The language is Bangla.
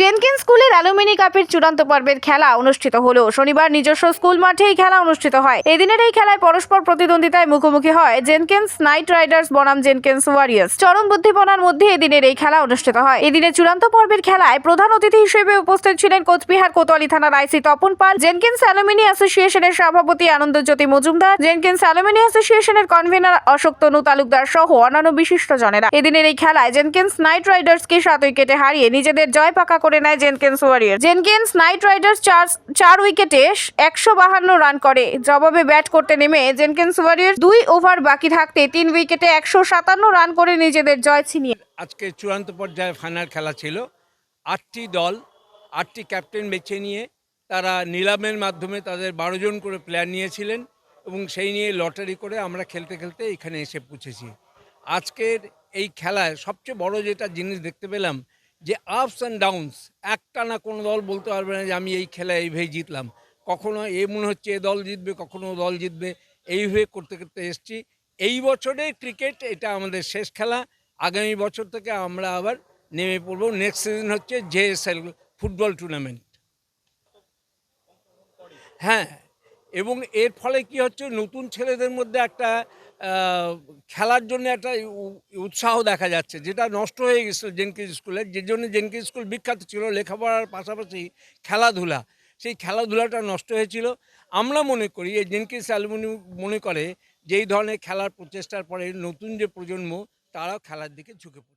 জেনকিন স্কুলের অ্যালুমিনি কাপের চূড়ান্ত পর্বের খেলা অনুষ্ঠিত হলো। শনিবার নিজস্ব স্কুল মাঠে এই খেলা অনুষ্ঠিত হয়। এদিনের এই খেলায় পরস্পর প্রতিদ্বন্দ্বিতায় মুখোমুখি হয় জেনকিন্স নাইট রাইডার্স বনাম জেনকিন্স ওয়ারিয়ার্স। চরম বুদ্ধিপনার মধ্যে এদিনের এই খেলা অনুষ্ঠিত হয়। এদিনের চূড়ান্ত পর্বের খেলায় প্রধান অতিথি হিসেবে উপস্থিত ছিলেন কোচবিহার কোতোয়ালি থানার IC Tapan Pal, Jenkins alumni অ্যাসোসিয়েশনের সভাপতি আনন্দজ্যোতি মজুমদার, জেনকিন্স অ্যালুমিনি অ্যাসোসিয়েশনের কনভেনার অশোক তনু তালুকদার সহ অন্যান্য বিশিষ্ট জনেরা এদিনের এই খেলায় জেনকিন্স নাইট রাইডার্সকে সাত উইকেটে হারিয়ে নিজেদের জয় পাকা করে নেয় Jenkins warrior Jenkins Knight Riders চার চার উইকেটে একশো বাহান্ন রান করে। জবাবে ব্যাট করতে নেমে জেনকিন্স ওয়ারিয়ার দুই ওভার বাকি থাকতে তিন উইকেটে একশো সাতান্ন রান করে নিজেদের জয় ছিনিয়ে আজকে চূড়ান্ত পর্যায়ে ফাইনাল খেলা ছিল। আটটি দল, আটটি ক্যাপ্টেন বেছে নিয়ে তারা নিলামের মাধ্যমে তাদের বারো জন করে প্লেয়ার নিয়েছিলেন এবং সেই নিয়ে লটারি করে আমরা খেলতে খেলতে এখানে এসে পৌঁছেছি। আজকের এই খেলায় সবচেয়ে বড় যেটা জিনিস দেখতে পেলাম যে আপস অ্যান্ড ডাউনস একটা না কোনো দল বলতে পারবে না যে আমি এই খেলা এইভাবে জিতলাম। কখনো এ মনে হচ্ছে এ দল জিতবে, কখনো দল জিতবে। এইভাবে করতে করতে এসছি। এই বছরের ক্রিকেট এটা আমাদের শেষ খেলা। আগামী বছর থেকে আমরা আবার নেমে পড়ব। নেক্সট সিজন হচ্ছে জেএসএল ফুটবল টুর্নামেন্ট হ্যাঁ এবং এর ফলে কি হচ্ছে? নতুন ছেলেদের মধ্যে একটা খেলার জন্য একটা উৎসাহ দেখা যাচ্ছে, যেটা নষ্ট হয়ে গেছিল জেনকিজ স্কুলে। যে জন্য জেনকিজ স্কুল বিখ্যাত ছিল লেখাপড়ার পাশাপাশি খেলাধুলা। সেই খেলাধুলাটা নষ্ট হয়েছিল। আমরা মনে করি, এই জেনকিজ অ্যালুমিনি মনে করে যেই ধরনের খেলার প্রচেষ্টার পরে নতুন যে প্রজন্ম, তারাও খেলার দিকে ঝুঁকে পড়ছে।